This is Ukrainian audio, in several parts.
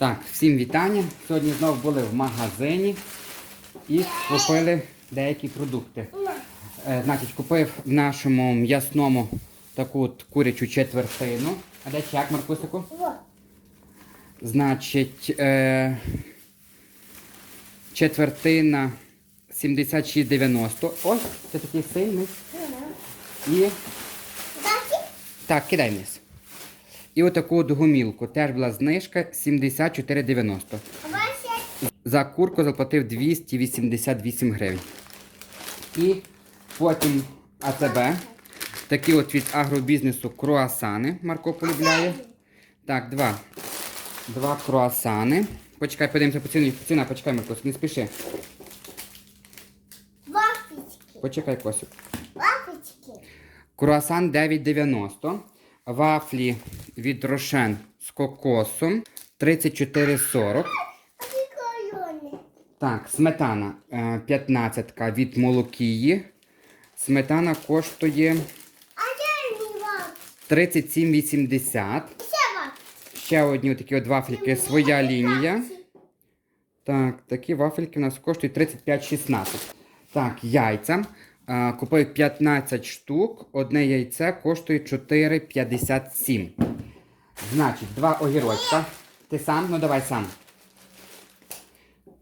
Так, всім вітання. Сьогодні знову були в магазині і купили деякі продукти. Е, значить, купив в нашому м'ясному таку от курячу четвертину. А де чек, Маркусику? Значить, е, четвертина 76,90. Ось, це такий сильний. І так, кидай вниз. І отаку от гумілку. Теж була знижка 74,90. За курку заплатив 288 гривень. І потім АТБ. Такі от від агробізнесу круасани. Марко полюбляє. Так, два. Два круасани. Почекай, подивимося по ціні. Ціна, почекай, Марко, не спіши. Почекай, Косю. Круасан 9,90. Вафлі від Рошен з кокосом 34,40. Так, сметана е, 15 від Молокії. Сметана коштує А я не вафельки. 37,80. Ще одні такі от вафельки своя лінія. Так, такі вафельки у нас коштують 35,16. Так, яйця. Купив 15 штук. Одне яйце коштує 4,57. Значить, два огірочка. Ти сам? Ну давай сам.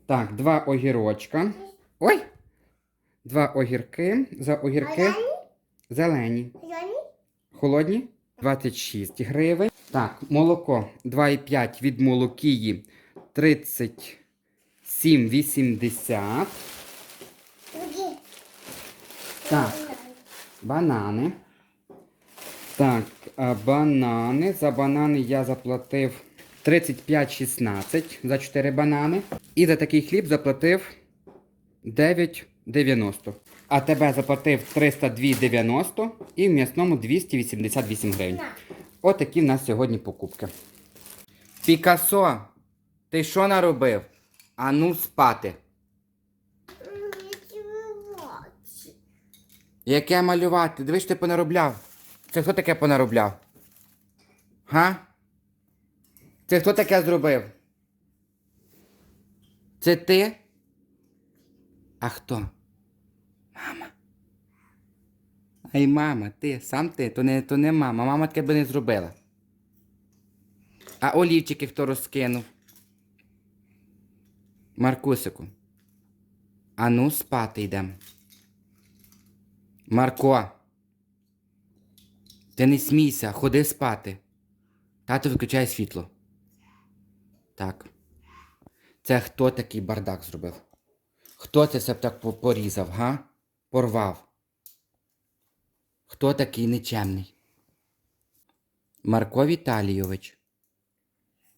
Так, два огірочка. Ой! Два огірки. За огірки. Зелені? Холодні 26 гривень. Так, молоко 2,5 від молокії 37,80. Так, банани. Так, банани. За банани я заплатив 35,16 за 4 банани. І за такий хліб заплатив 9,90. А тебе заплатив 302,90 і в м'ясному 288 гривень. Отакі в нас сьогодні покупки. Пікасо, ти що наробив? Ану спати. Яке малювати? Дивись, ти понаробляв. Це хто таке понаробляв? Га? Це хто таке зробив? Це ти? А хто? Мама. Ай, мама, ти, сам ти, то не, то не мама. Мама таке би не зробила. А олівчики хто розкинув? Маркусику. Ану спати йдемо. Марко. Ти не смійся, ходи спати. Тато виключає світло. Так. Це хто такий бардак зробив? Хто це все так порізав, га? Порвав. Хто такий нечемний? Марко Віталійович.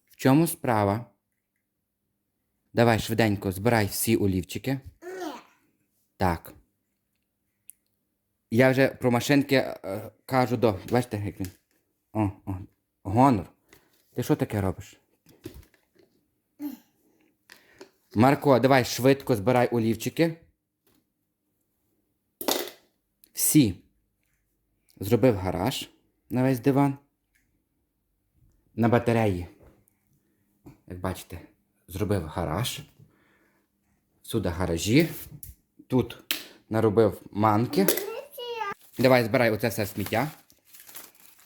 В чому справа? Давай швиденько збирай всі олівчики. Так. Я вже про машинки е, кажу до. Бачите, як він. О, о. Гонор. Ти що таке робиш? Марко, давай швидко збирай олівчики. Всі. Зробив гараж на весь диван. На батареї. Як бачите, зробив гараж. Сюди гаражі. Тут наробив манки. Давай збирай оце все сміття.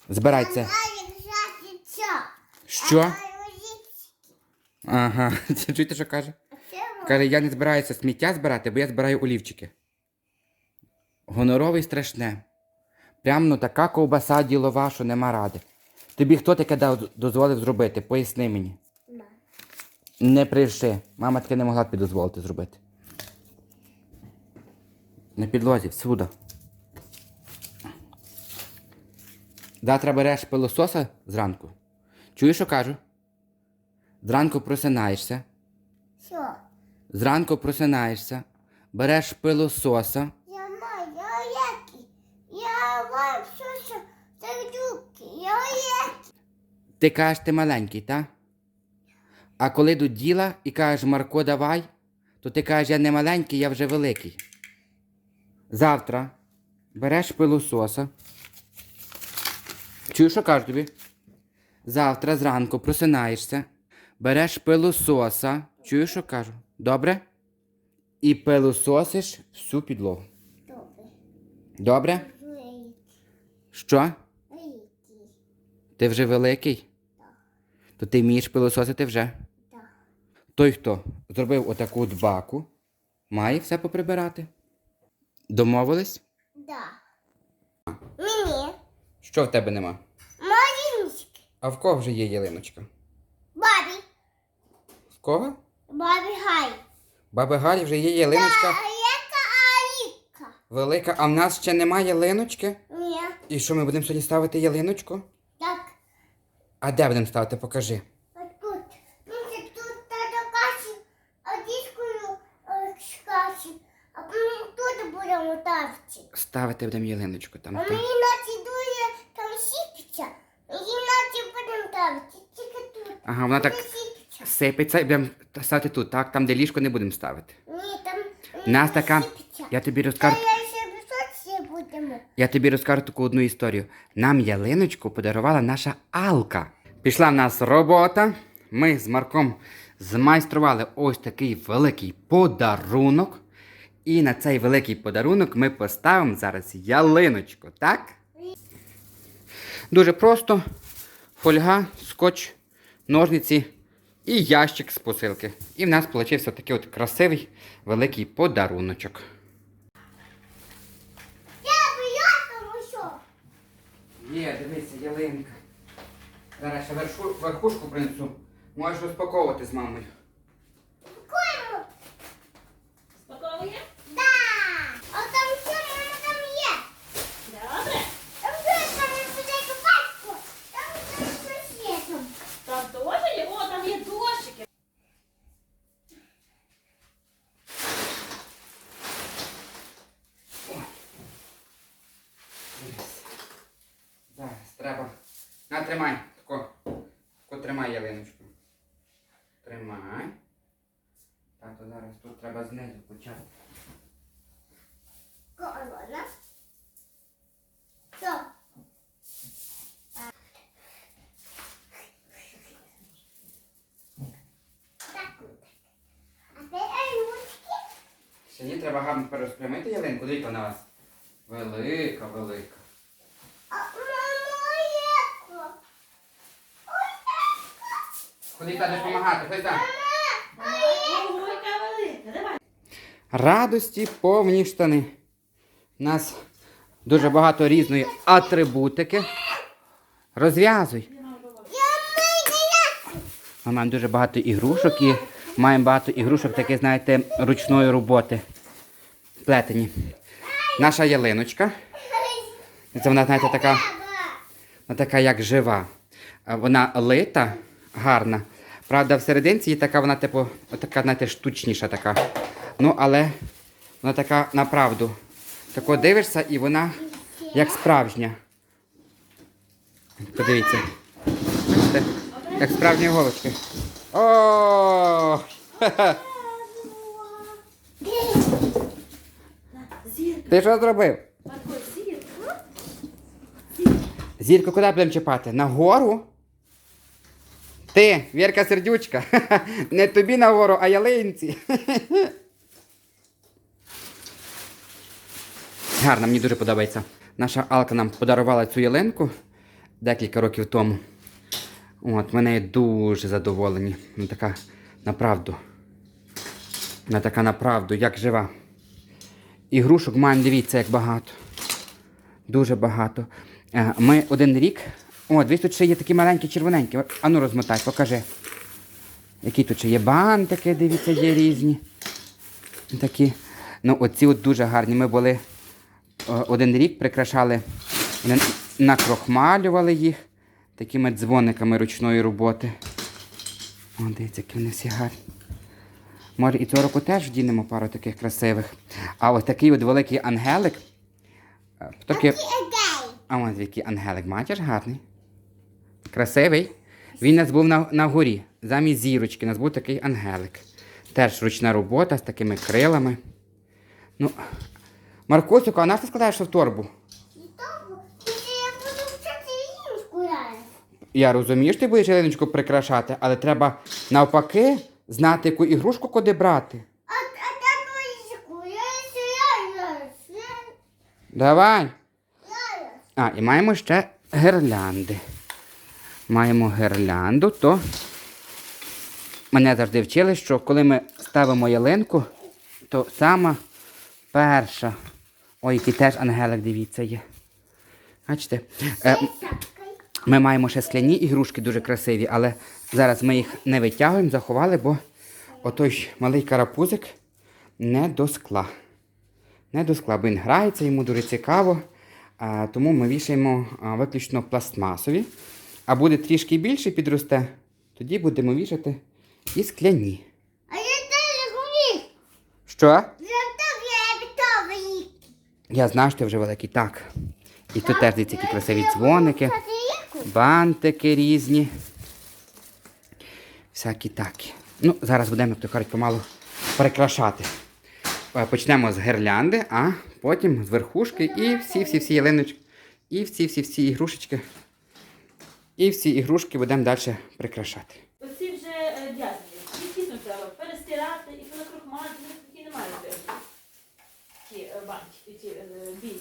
Збирай це. Що? Ага. Чуєте, що каже? Каже, я не збираюся сміття збирати, бо я збираю олівчики. Гоноровий страшне. Прям ну така ковбаса ділова, що нема ради. Тобі хто таке дав, дозволив зробити? Поясни мені. Не приши. Мама таке не могла тобі дозволити зробити. На підлозі, всюди. Завтра береш пилососа зранку. Чуєш, що кажу? Зранку просинаєшся. Що? Зранку просинаєшся, береш пилососа. Я маю, я які. Я вам що що сердюки. Я які. Ти кажеш, ти маленький, так? А коли до діла і кажеш, Марко, давай, то ти кажеш, я не маленький, я вже великий. Завтра береш пилососа. Чуєш, що кажу тобі? Завтра зранку просинаєшся, береш пилососа. Чуєш, що кажу? Добре? І пилососиш всю підлогу. Добре. Добре? Великий. Що? Великий. Ти вже великий? Так. То ти вмієш пилососити вже? Так. Той, хто зробив отаку от баку, має все поприбирати. Домовились? Да. Мені. Що в тебе нема? Малиночки. А в кого вже є ялиночка? Бабі. В кого? Бабі Гай. Баби Галі вже є ялиночка А яка Аліка? велика, а в нас ще немає ялиночки. Ні. І що ми будемо сьогодні ставити ялиночку? Так. А де будемо ставити? Покажи. От тут. Ну, це тут тато каші, а дискою каші. А ми тут будемо ставити. Ставити будемо ялиночку там. А так. мені дуже там сіпиться. Мені наче будемо ставити. Тільки тут. Ага, вона так сипеться і будемо ставити тут, так? Там, де ліжко не будемо ставити. Ні, там У нас така. сіпиться. Я тобі Та розкажу. я ще висоці будемо. Я тобі розкажу таку одну історію. Нам ялиночку подарувала наша Алка. Пішла в нас робота. Ми з Марком змайстрували ось такий великий подарунок. І на цей великий подарунок ми поставимо зараз ялиночку, так? Дуже просто. Фольга, скотч, ножниці і ящик з посилки. І в нас вийшов такий от красивий великий подаруночок. Є, дивися, ялинка. Зараз ще верхушку принесу. Можеш розпаковувати з мамою. Куємо. Спаковує? Да. А там що, мама, там є? Добре. Там що, там є буде пачку. Там щось є там. Там теж є? О, там є дощики. Дивись. Зараз треба. На, тримай. Тако. Тако тримай ялиночку. Тримай. Тато зараз тут треба знизу почати. Корона. Так ручки. Ще ні, треба гарно переспрямити ялинку. Дивіться на вас. Велика, велика. А мамо, яко? Ой, Ходи допомагати, ходи там. Радості повні штани. У нас дуже багато різної атрибутики. Розв'язуй. Ми маємо дуже багато ігрушок і маємо багато ігрушок, такі, знаєте, ручної роботи. Плетені. Наша ялиночка. Це вона, знаєте, така, вона така як жива. Вона лита, гарна. Правда, всерединці є така, вона, типу, така, знаєте, штучніша така. Ну, але вона така направду. Тако дивишся і вона як справжня. Подивіться. Бачите? Як справжні голочки. О! Ти що зробив? Зірку куди будемо чіпати? Нагору? Ти, Вірка сердючка. Не тобі нагору, а ялинці. Гарно, мені дуже подобається. Наша Алка нам подарувала цю ялинку декілька років тому. От, ми дуже задоволені. Вона така направду. Вона така направду, як жива. Ігрушок маємо, дивіться, як багато. Дуже багато. Е, Ми один рік. О, дивись, тут ще є такі маленькі червоненькі. Ану розмотай, покажи. Які тут ще є бантики, дивіться, є різні. Такі. Ну, оці от дуже гарні. Ми були е, один рік, прикрашали, накрохмалювали їх такими дзвониками ручної роботи. О, дивіться, які вони всі гарні. Може, і цього року теж вдінемо пару таких красивих. А ось такий от великий ангелик. е, Таке... Егей. А ось який ангелик, бачиш, гарний. Красивий. Він у нас був на, на горі. Замість зірочки у нас був такий ангелик. Теж ручна робота з такими крилами. Ну, Маркусику, а на що ти складаєш в торбу? Я розумію, що ти будеш ялиночку прикрашати, але треба навпаки знати, яку ігрушку куди брати. А. Я Давай. А, і маємо ще гірлянди. Маємо гірлянду, то мене завжди вчили, що коли ми ставимо ялинку, то сама перша. Ой, який теж ангелик, дивіться, є. Бачите? Е, ми маємо ще скляні ігрушки дуже красиві, але зараз ми їх не витягуємо, заховали, бо отой малий карапузик не до скла. Не до скла, бо він грається, йому дуже цікаво. А, тому ми вішаємо виключно пластмасові. А буде трішки більше підросте, тоді будемо вішати і скляні. А я теж гумі. Що? Я так я готовий. Я знаю, що ти вже великий. Так. І тут теж які красиві дзвоники, бантики різні. Всякі такі. Ну, зараз будемо, то кажуть, помалу прикрашати. Е, Почнемо з гірлянди, а потім з верхушки і всі-всі-всі ялиночки, і всі-всі-всі ігрушечки. І всі ігрушки будемо далі прикрашати. Оці вже е, в'язані. Їх дійсно треба перестирати і перекрухмати, такі немає робити. Ті е, бантики, ті е, білі.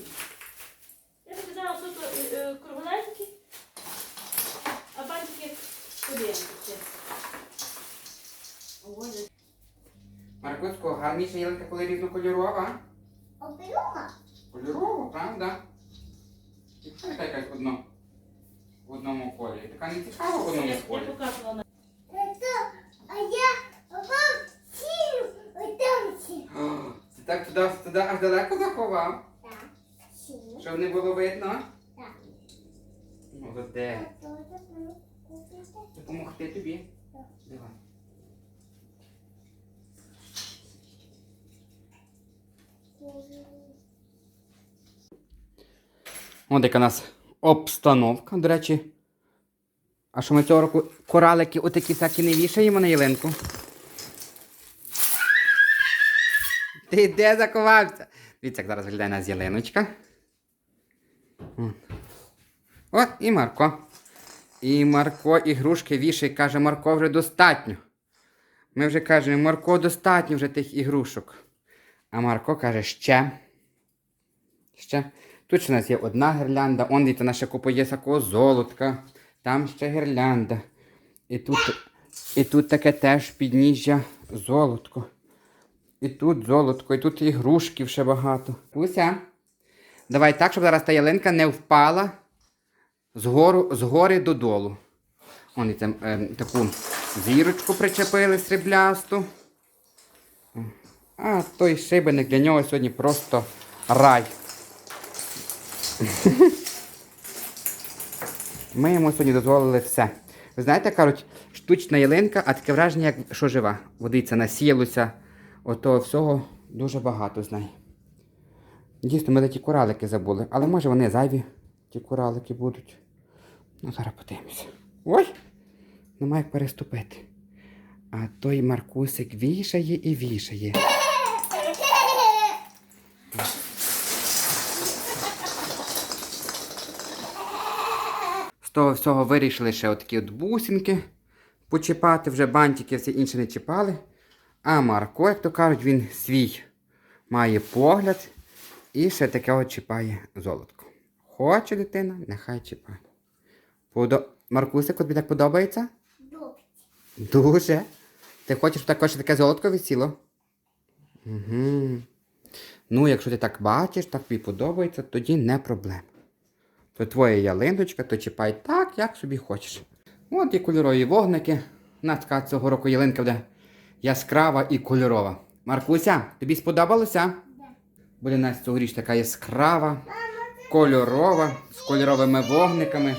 Я так казала, тут е, е, кругленькі, а бантики подивимося. Ой, Маркуцько, гарніша ялинка, коли різнокольорова. Опилуха? Кольорова, правда? Якщо якась одно в одному кольорі. Така не цікава в одному на Это, а я вам сію танці. Ти так туди, туди аж далеко заховав, Так. Щоб не було видно. Так. Молодець. Допомогти тобі. Давай. От яка у нас обстановка, до речі. А що ми цього року коралики отакі всякі не вішаємо на ялинку? Ти де заховався? Дивіться, як зараз виглядає нас ялиночка. От і Марко. І Марко ігрушки вішає, каже, Марко вже достатньо. Ми вже кажемо, Марко достатньо вже тих ігрушок. А Марко каже, ще. Ще. Тут у нас є одна гірлянда, он дивіться, наша купа є такого золотка. Там ще гірлянда. І тут, і тут таке теж підніжжя золотко. І тут золотко, і тут ігрушків ще багато. Пуся. Давай так, щоб зараз та ялинка не впала згору, згори додолу. Вони там е, таку зірочку причепили сріблясту. А той шибеник для нього сьогодні просто рай. Ми йому сьогодні дозволили все. Ви знаєте, кажуть, штучна ялинка, а таке враження, як що жива. Водиця насіялося. Отого всього дуже багато з неї. Дійсно, ми ті коралики забули, але може вони зайві, ті коралики будуть. Ну, зараз подивимося. Ой! Нема як переступити. А той Маркусик вішає і вішає. Того всього вирішили ще отакі от бусинки почіпати, вже бантики всі інші не чіпали. А Марко, як то кажуть, він свій має погляд і ще таке от чіпає золотко. Хоче дитина, нехай чіпає. Подо... Маркусик, тобі так подобається? Добре. Дуже. Ти хочеш, щоб також таке золотко висіло? Угу. Ну, якщо ти так бачиш, так тобі подобається, тоді не проблема. То твоя ялиночка, то чіпай так, як собі хочеш. От і кольорові вогники. Натка цього року ялинка буде яскрава і кольорова. Маркуся, тобі сподобалося? Буде нас цьогоріч така яскрава, кольорова, з кольоровими вогниками.